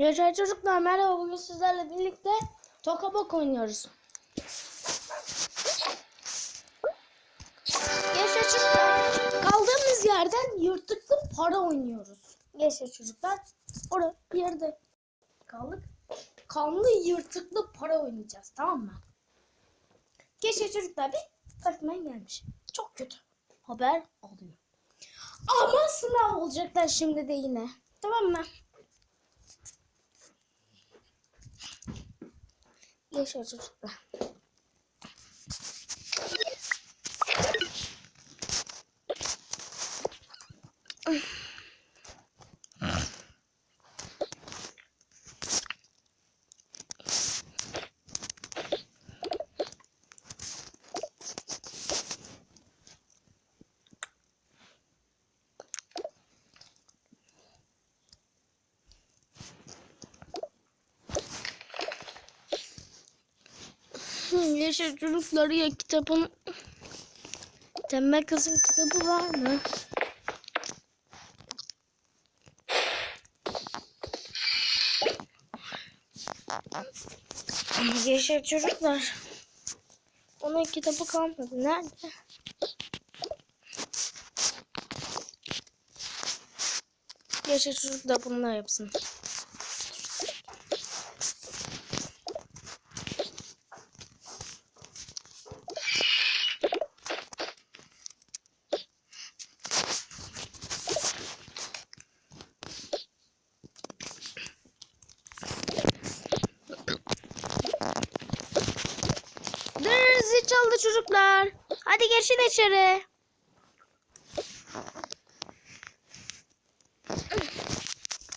Yaşar çocuklar merhaba bugün sizlerle birlikte Tokabok oynuyoruz. Yaşar çocuklar kaldığımız yerden yırtıklı para oynuyoruz. Yaşar çocuklar orada bir yerde kaldık. Kanlı yırtıklı para oynayacağız tamam mı? Yaşar çocuklar bir öğretmen gelmiş. Çok kötü haber alıyor. Ama sınav olacaklar şimdi de yine. Tamam mı? Yaşa çocuklar. Yaşa çocukları ya kitabın Tembel kızın kitabı var mı? Yaşa çocuklar. Onun kitabı kalmadı. Nerede? Yaşa çocuklar bunlar yapsın. Dur zil çaldı çocuklar. Hadi geçin içeri.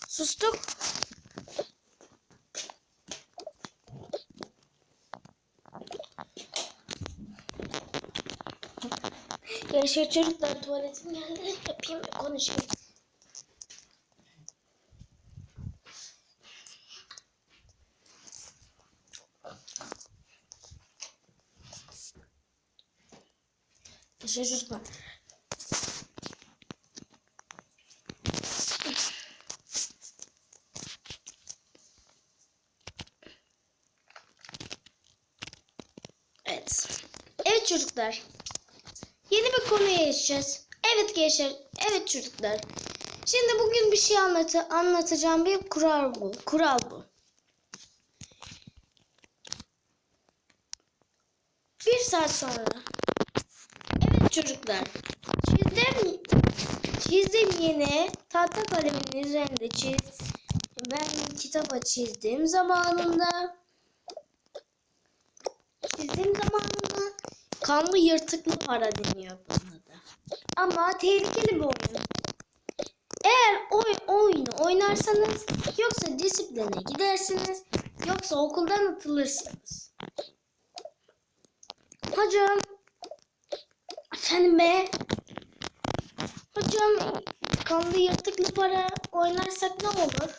Sustuk. Yaşar çocuklar tuvaletim geldi. Yapayım konuşayım. Yaşar çocuklar. Evet. Evet çocuklar. Yeni bir konuya geçeceğiz. Evet gençler. Evet çocuklar. Şimdi bugün bir şey anlatı anlatacağım bir kural bu. Kural bu. Bir saat sonra. Çocuklar. Çizdim, çizdim yine tahta kalemin üzerinde çiz. Ben kitaba çizdim zamanında. Çizdiğim zamanında kanlı yırtıklı para deniyor buna da. Ama tehlikeli bir oyun. Eğer oy, oyunu oynarsanız yoksa disipline gidersiniz yoksa okuldan atılırsınız. Hocam Efendim be. Hocam kanlı yırtıklı para oynarsak ne olur?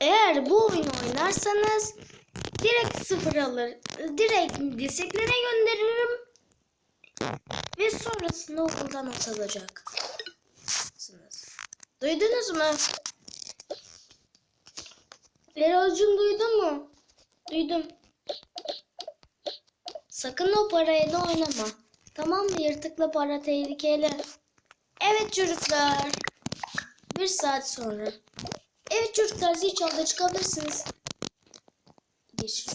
Eğer bu oyunu oynarsanız direkt sıfır alır, direkt disipline gönderirim ve sonrasında okuldan atılacak. Duydunuz mu? Erol'cum duydun mu? Duydum. Sakın o parayla oynama. Tamam mı? Yırtıklı para tehlikeli. Evet çocuklar. Bir saat sonra. Evet çocuklar zil çaldı çıkabilirsiniz. Yeşil.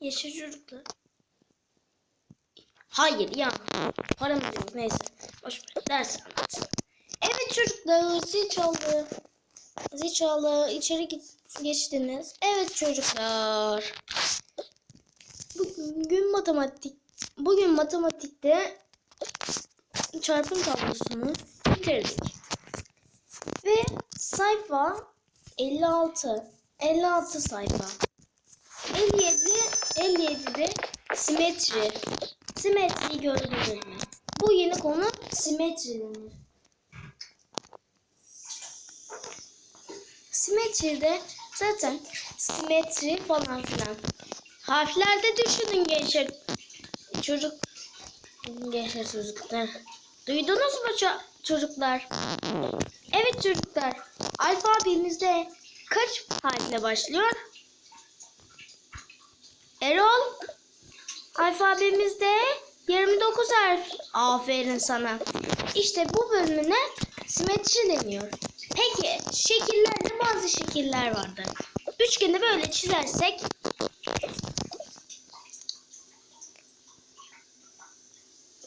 Yeşil çocuklar. Hayır ya. Paramız yok neyse. Boş ver. Ders anlatsın. Çocuklar zil çaldı. Zil çaldı. İçeri geçtiniz. Evet çocuklar. Bugün matematik bugün matematikte çarpım tablosunu bitirdik. Ve sayfa 56 56 sayfa. 57 57'de simetri. Simetriyi gördünüz mü? Bu yeni konu simetri denir. Simetride zaten simetri falan filan. Harflerde düşünün gençler. Çocuk gençler çocuklar. Duydunuz mu ço- çocuklar? Evet çocuklar. Alfabemizde kaç harfle başlıyor? Erol alfabemizde 29 harf. Aferin sana. İşte bu bölümüne simetri deniyor. Peki şekillerde bazı şekiller vardır. Üçgeni böyle çizersek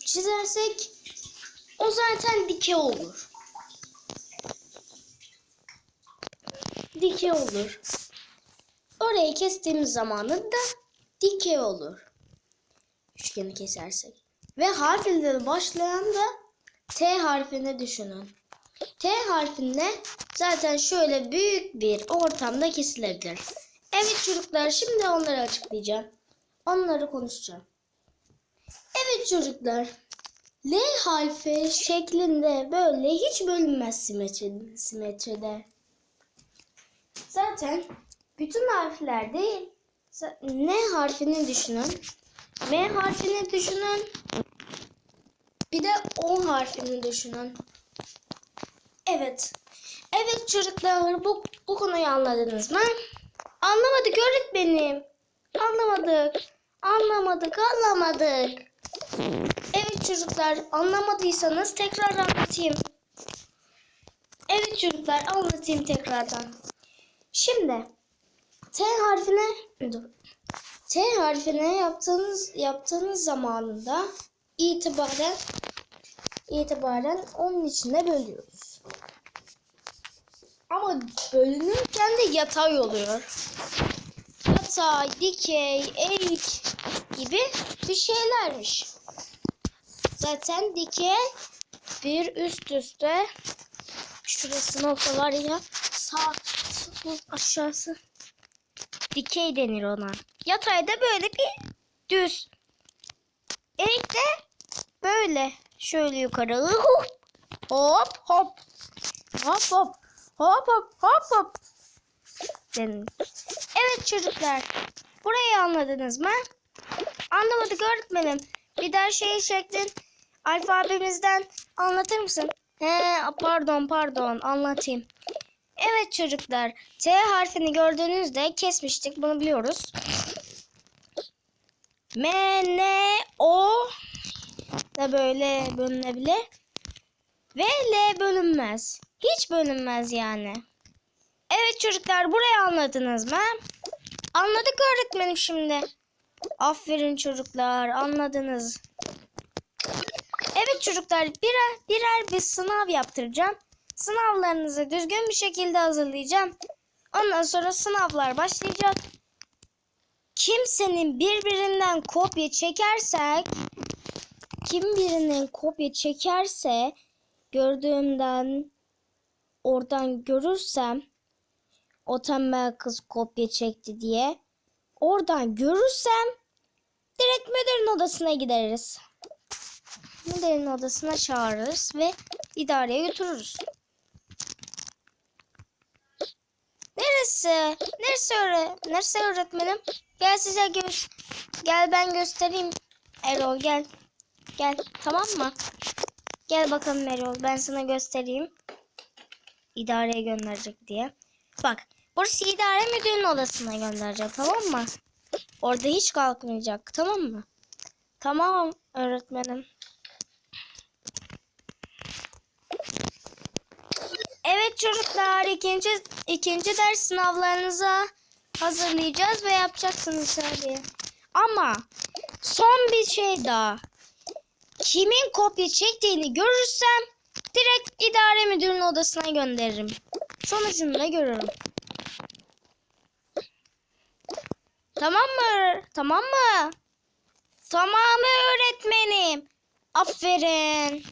çizersek o zaten dikey olur. Dikey olur. Orayı kestiğimiz zamanında dikey olur. Üçgeni kesersek. Ve harf ile başlayan da T harfini düşünün. T harfinde zaten şöyle büyük bir ortamda kesilebilir. Evet çocuklar şimdi onları açıklayacağım. Onları konuşacağım. Evet çocuklar. L harfi şeklinde böyle hiç bölünmez simetri, simetride. Zaten bütün harfler değil. N harfini düşünün. M harfini düşünün. Bir de O harfini düşünün. Evet. Evet çocuklar bu, bu konuyu anladınız mı? Anlamadık öğretmenim. Anlamadık. Anlamadık anlamadık. Evet çocuklar anlamadıysanız tekrar anlatayım. Evet çocuklar anlatayım tekrardan. Şimdi T harfine dur. T harfine yaptığınız yaptığınız zamanında itibaren itibaren onun içine bölüyoruz. Ama bölünürken de yatay oluyor. Yatay, dikey, eğik gibi bir şeylermiş. Zaten dikey bir üst üste şurası nokta var ya sağ aşağısı dikey denir ona. Yatay da böyle bir düz. Eğik de böyle şöyle yukarı Hop hop. Hop hop. Hop hop hop hop. Evet çocuklar. Burayı anladınız mı? Anlamadık öğretmenim. Bir daha şey şeklin alfabemizden anlatır mısın? He pardon pardon anlatayım. Evet çocuklar. T harfini gördüğünüzde kesmiştik. Bunu biliyoruz. M, N, O da böyle bölünebilir. Ve L bölünmez. Hiç bölünmez yani. Evet çocuklar burayı anladınız mı? Anladık öğretmenim şimdi. Aferin çocuklar anladınız. Evet çocuklar birer birer bir sınav yaptıracağım. Sınavlarınızı düzgün bir şekilde hazırlayacağım. Ondan sonra sınavlar başlayacak. Kimsenin birbirinden kopya çekersek kim birinin kopya çekerse gördüğümden oradan görürsem o tembel kız kopya çekti diye oradan görürsem direkt müdürün odasına gideriz. Müdürün odasına çağırırız ve idareye götürürüz. Neresi? Neresi öğre Neresi öğretmenim? Gel size göz Gel ben göstereyim. Erol gel. Gel tamam mı? Gel bakalım Erol ben sana göstereyim. İdareye gönderecek diye. Bak burası idare müdürünün odasına gönderecek tamam mı? Orada hiç kalkmayacak tamam mı? Tamam öğretmenim. Evet çocuklar ikinci ikinci ders sınavlarınıza hazırlayacağız ve yapacaksınız hadi. Ama son bir şey daha. Kimin kopya çektiğini görürsem direkt idare müdürünün odasına gönderirim. Sonucunu da görürüm. Tamam mı? Tamam mı? Tamam öğretmenim. Aferin.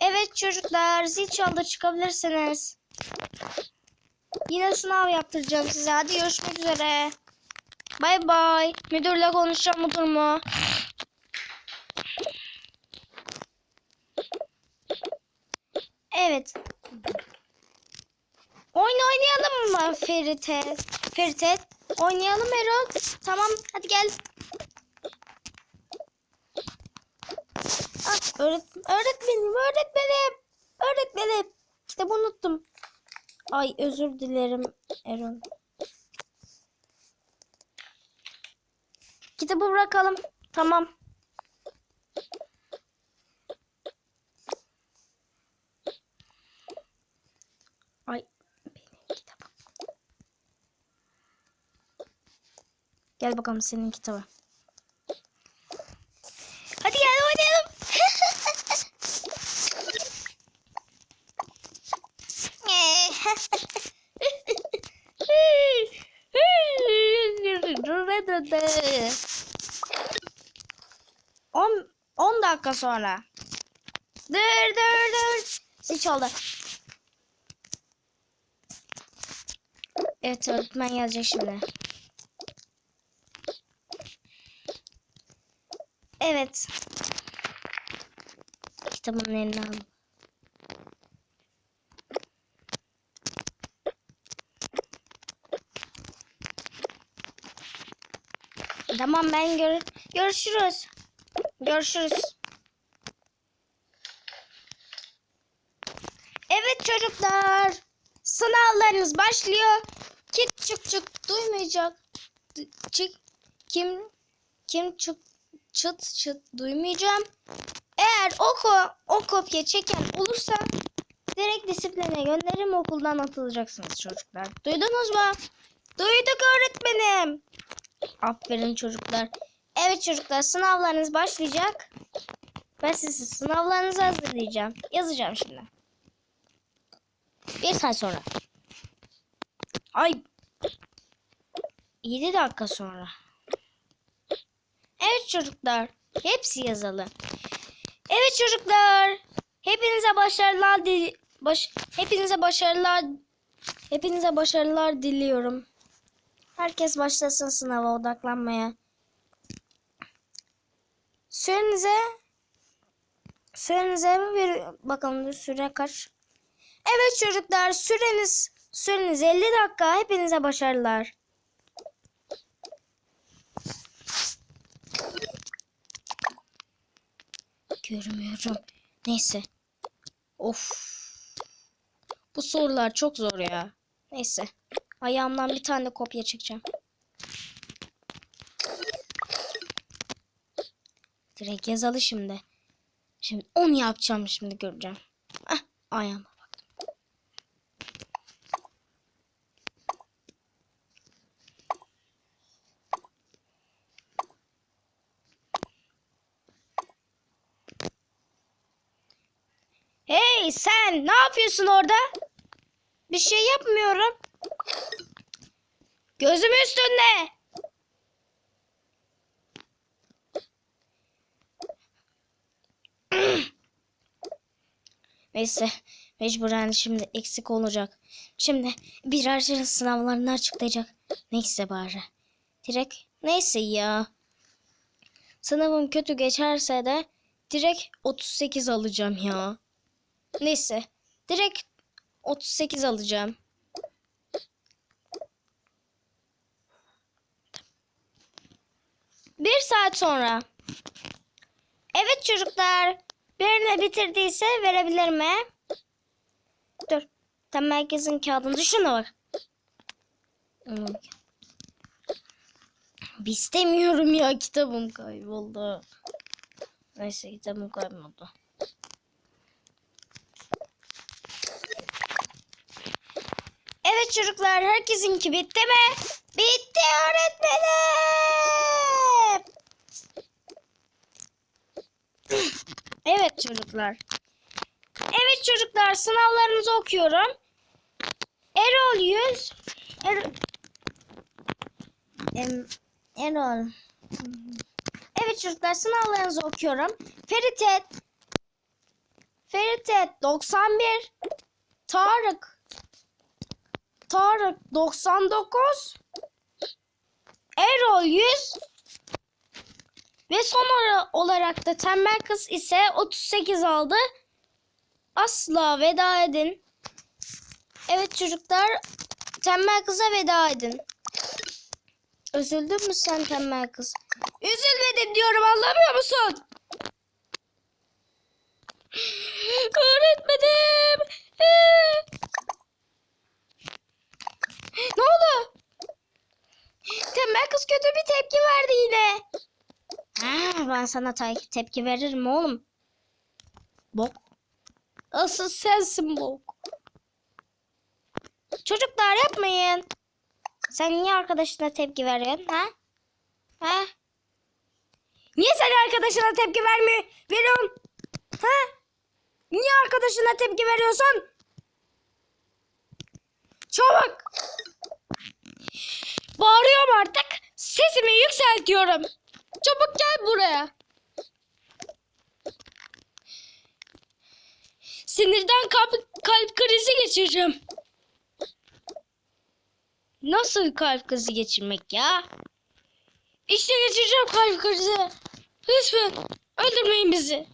Evet çocuklar zil çaldı çıkabilirsiniz. Yine sınav yaptıracağım size. Hadi görüşmek üzere. Bay bay. Müdürle konuşacağım bu durumu. Evet. Oyun oynayalım mı Ferit'e? Ferit oynayalım Erol. Tamam hadi gel. Ah, öğret öğretmenim, öğretmenim, öğretmenim. Kitabı unuttum. Ay özür dilerim Erol. Kitabı bırakalım. Tamam. Gel bakalım senin kitabı. Hadi gel oynayalım. On, 10 dakika sonra. Dur dur dur. Zil çaldı. Evet öğretmen yazacak şimdi. Evet. Kitabın eline al. Tamam ben gör görüşürüz. Görüşürüz. Evet çocuklar. Sınavlarınız başlıyor. Kit çık çık duymayacak. Çık kim kim çık çıt çıt duymayacağım. Eğer o ko o kopya çeken olursa direkt disipline gönderirim okuldan atılacaksınız çocuklar. Duydunuz mu? Duyduk öğretmenim. Aferin çocuklar. Evet çocuklar sınavlarınız başlayacak. Ben sizi sınavlarınızı hazırlayacağım. Yazacağım şimdi. Bir saat sonra. Ay. 7 dakika sonra. Evet çocuklar. Hepsi yazılı. Evet çocuklar. Hepinize başarılar dili baş hepinize başarılar hepinize başarılar diliyorum. Herkes başlasın sınava odaklanmaya. Sürenize sürenize bir bakalım süre kaç. Evet çocuklar süreniz süreniz 50 dakika. Hepinize başarılar. Görmüyorum. Neyse. Of. Bu sorular çok zor ya. Neyse. Ayağımdan bir tane kopya çekeceğim. Direkt yazılı şimdi. Şimdi 10 yapacağım şimdi göreceğim. Ah ayağıma bak. Sen ne yapıyorsun orada? Bir şey yapmıyorum. Gözüm üstünde. Neyse mecburen şimdi eksik olacak. Şimdi birer tane sınavlarını açıklayacak. Neyse bari. Direkt neyse ya. Sınavım kötü geçerse de direkt 38 alacağım ya. Neyse direkt 38 alacağım. Bir saat sonra. Evet çocuklar. Birine bitirdiyse verebilir mi? Dur. Tam herkesin kağıdını şuna bak. Hmm. Bir istemiyorum ya kitabım kayboldu. Neyse kitabım kayboldu. Evet çocuklar herkesinki bitti mi? Bitti öğretmenim. Evet çocuklar. Evet çocuklar sınavlarınızı okuyorum. Erol 100. Er Erol. Evet çocuklar sınavlarınızı okuyorum. Feritet. Feritet 91. Tarık. Tarık 99. Erol 100. Ve son ara- olarak da tembel kız ise 38 aldı. Asla veda edin. Evet çocuklar tembel kıza veda edin. Üzüldün mü sen tembel kız? Üzülmedim diyorum anlamıyor musun? Öğretmenim. Ee. Ne oldu? Tembel kız kötü bir tepki verdi yine. Ha, ben sana te- tepki veririm oğlum. Bok. Asıl sensin bok. Çocuklar yapmayın. Sen niye arkadaşına tepki veriyorsun ha? Ha? Niye sen arkadaşına tepki vermiyor, veriyorsun? Ha? Niye arkadaşına tepki veriyorsun? Çabuk. Bağırıyorum artık. Sesimi yükseltiyorum. Çabuk gel buraya. Sinirden kalp, kalp krizi geçireceğim. Nasıl kalp krizi geçirmek ya? İşte geçireceğim kalp krizi. Lütfen öldürmeyin bizi.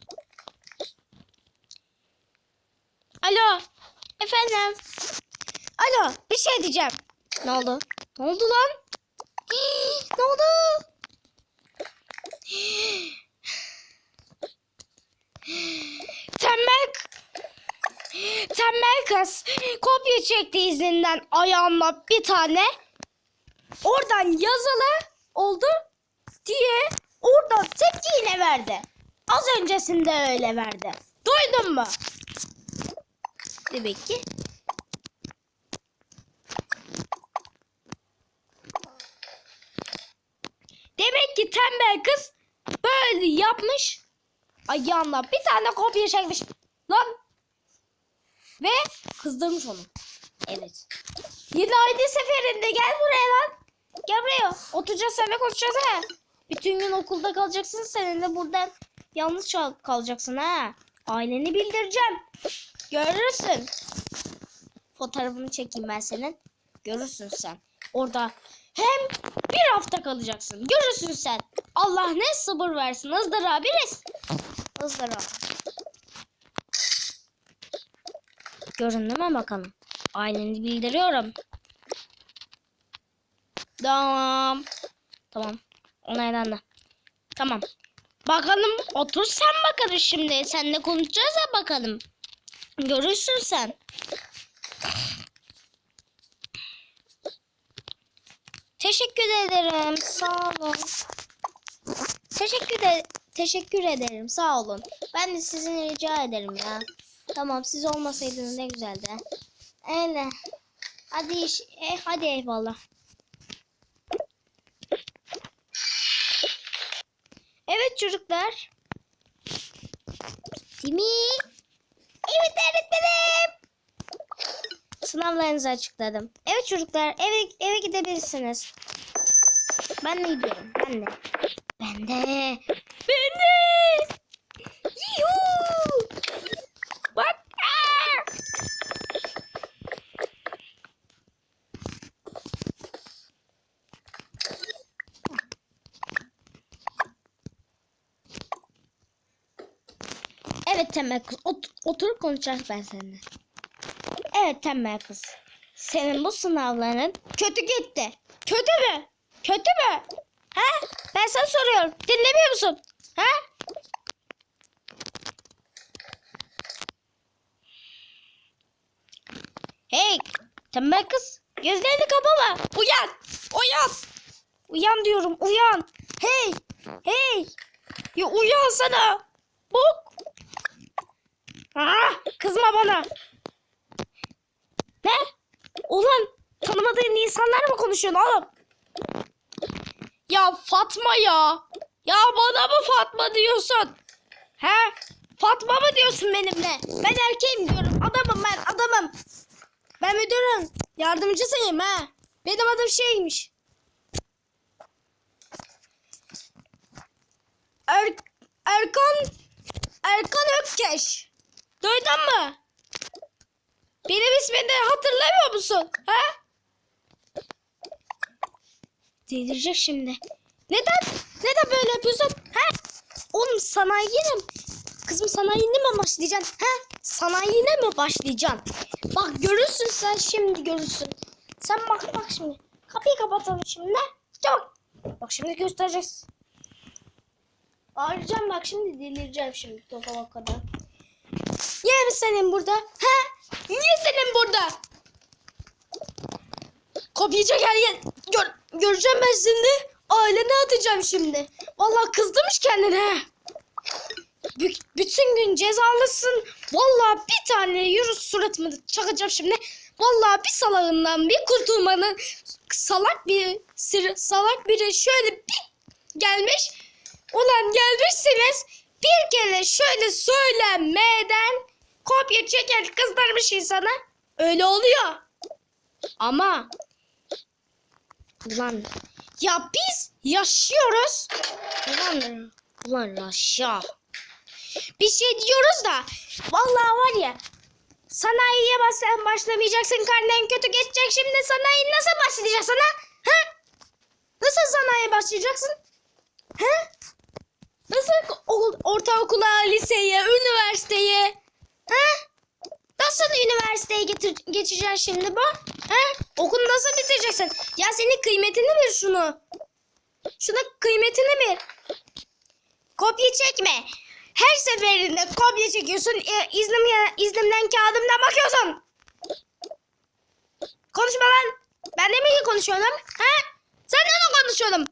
Alo. Efendim. Alo bir şey diyeceğim. Ne oldu? Ne oldu lan? Hii, ne oldu? Tembel Tembel kız kopya çekti izinden ayağımla bir tane. Oradan yazılı oldu diye oradan tepki yine verdi. Az öncesinde öyle verdi. Duydun mu? Demek ki. Demek ki tembel kız böyle yapmış. Ayağına bir tane kopya çekmiş. Lan ve kızdırmış onu. Evet. Yine aynı seferinde gel buraya lan. Gel buraya. Oturacağız seninle konuşacağız ha. Bütün gün okulda kalacaksın seninle buradan yalnız kalacaksın ha. Aileni bildireceğim. Görürsün. Fotoğrafını çekeyim ben senin. Görürsün sen. Orada hem bir hafta kalacaksın. Görürsün sen. Allah ne sabır versin. Hızdır biriz. Hızdır Göründü mü bakalım? Aileni bildiriyorum. Tamam. Tamam. Onaylandı. Tamam. Bakalım otur sen bakalım şimdi. Seninle konuşacağız ya bakalım. Görürsün sen. Teşekkür ederim. Sağ olun. Teşekkür de teşekkür ederim. Sağ olun. Ben de sizin rica ederim ya. Tamam siz olmasaydınız ne güzeldi. Öyle. Hadi iş, e, hadi eyvallah. Evet çocuklar. Timi. Evet öğretmenim. Sınavlarınızı açıkladım. Evet çocuklar eve eve gidebilirsiniz. Ben de gidiyorum. Ben de. Ben de. Ben de. Yuhuu. Bak. Evet tembel kız. Ot oturup konuşacağız ben seninle. Evet tembel kız. Senin bu sınavların kötü gitti. Kötü mü? Kötü mü? Ha? Ben sana soruyorum. Dinlemiyor musun? Ha? Hey tembel kız. Gözlerini kapama. Uyan. Uyan. Uyan diyorum. Uyan. Hey. Hey. Ya uyansana. Bok. Ah, kızma bana. Ne? Ulan tanımadığın insanlarla mı konuşuyorsun oğlum? Ya Fatma ya. Ya bana mı Fatma diyorsun? He? Fatma mı diyorsun benimle? Ben erkeğim diyorum. Adamım ben adamım. Ben müdürüm. Yardımcısıyım ha. Benim adım şeymiş. Er, Erkan Erkan Ökkeş. Duydun mu? Benim ismini hatırlamıyor musun? Ha? Delirecek şimdi. Neden? Neden böyle yapıyorsun? Ha? Oğlum sanayine mi? Kızım sanayine mi başlayacaksın? Ha? Sanayine mi başlayacaksın? Bak görürsün sen şimdi görürsün. Sen bak bak şimdi. Kapıyı kapatalım şimdi. Çabuk. Bak şimdi göstereceğiz. Bağıracağım bak şimdi delireceğim şimdi topa kadar. Mi senin burada? He? Niye senin burada? Kopyacak her yer. Gör, göreceğim ben şimdi. Ailene atacağım şimdi. Vallahi kızdırmış kendine. Bü- bütün gün cezalısın. Vallahi bir tane yürü suratımı çakacağım şimdi. Vallahi bir salağından bir kurtulmanın salak bir salak biri şöyle bir gelmiş. Ulan gelmişsiniz bir kere şöyle söylenmeden kopya çeker kızdırmış insana. Öyle oluyor. Ama ulan ya biz yaşıyoruz. Ulan ulan yaşa. Bir şey diyoruz da vallahi var ya sanayiye bas başlamayacaksın karnen kötü geçecek şimdi sanayi nasıl başlayacaksın ha? Ha? Nasıl sanayiye başlayacaksın? Ha? Nasıl ortaokula, liseye, üniversiteye? Ha? Nasıl üniversiteye getir, geçeceksin şimdi bu? Ha? Okulu nasıl bitireceksin? Ya senin kıymetini bil şunu. Şuna kıymetini bil. Kopya çekme. Her seferinde kopya çekiyorsun. E, iznim, iznimden kağıdımdan bakıyorsun. Konuşma lan. Ben de mi konuşuyorum? Ha? Sen de mi konuşuyorum?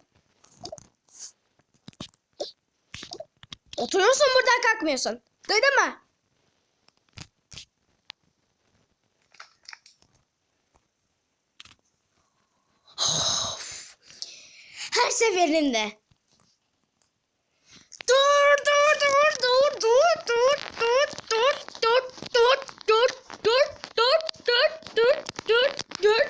Oturuyorsun buradan kalkmıyorsun. Duydun mu? Her seferinde. Dur dur dur dur dur dur dur dur dur dur dur dur dur dur dur dur dur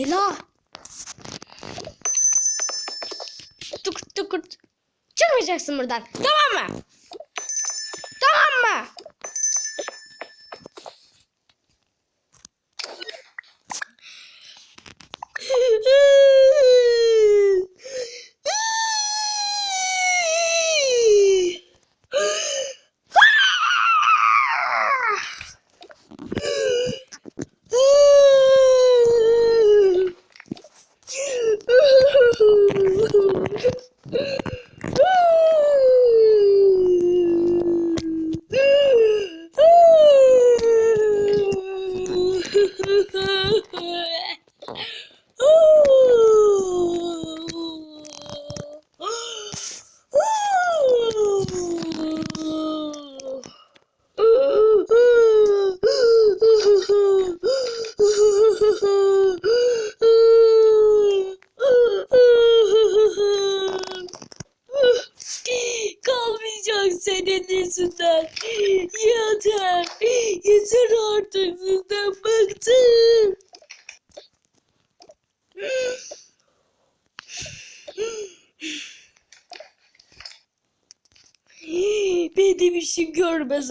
Leyla. Tıkırt tıkırt. Çıkmayacaksın buradan. Tamam mı?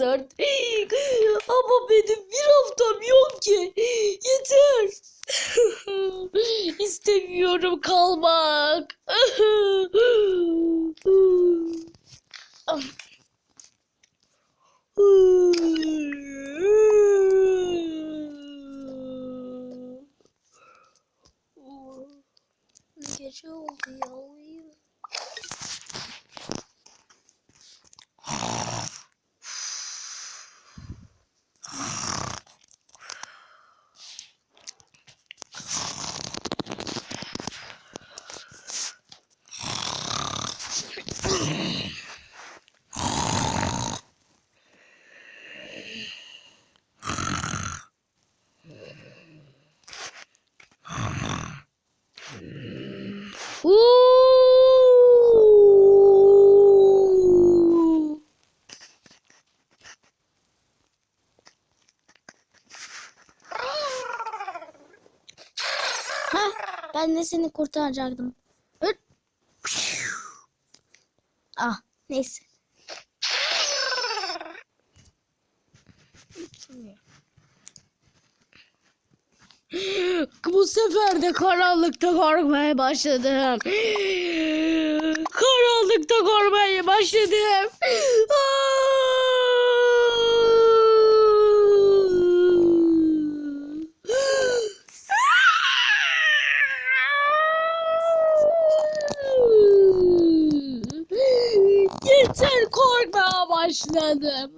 Artık. Ama benim bir haftam yok ki. Yeter. İstemiyorum kalmak. Gece oldu ya uyuyayım. Ben de seni kurtaracaktım. Hıt. Ah neyse. Bu sefer de karanlıkta korkmaya başladım. Karanlıkta korkmaya başladım. Başladım.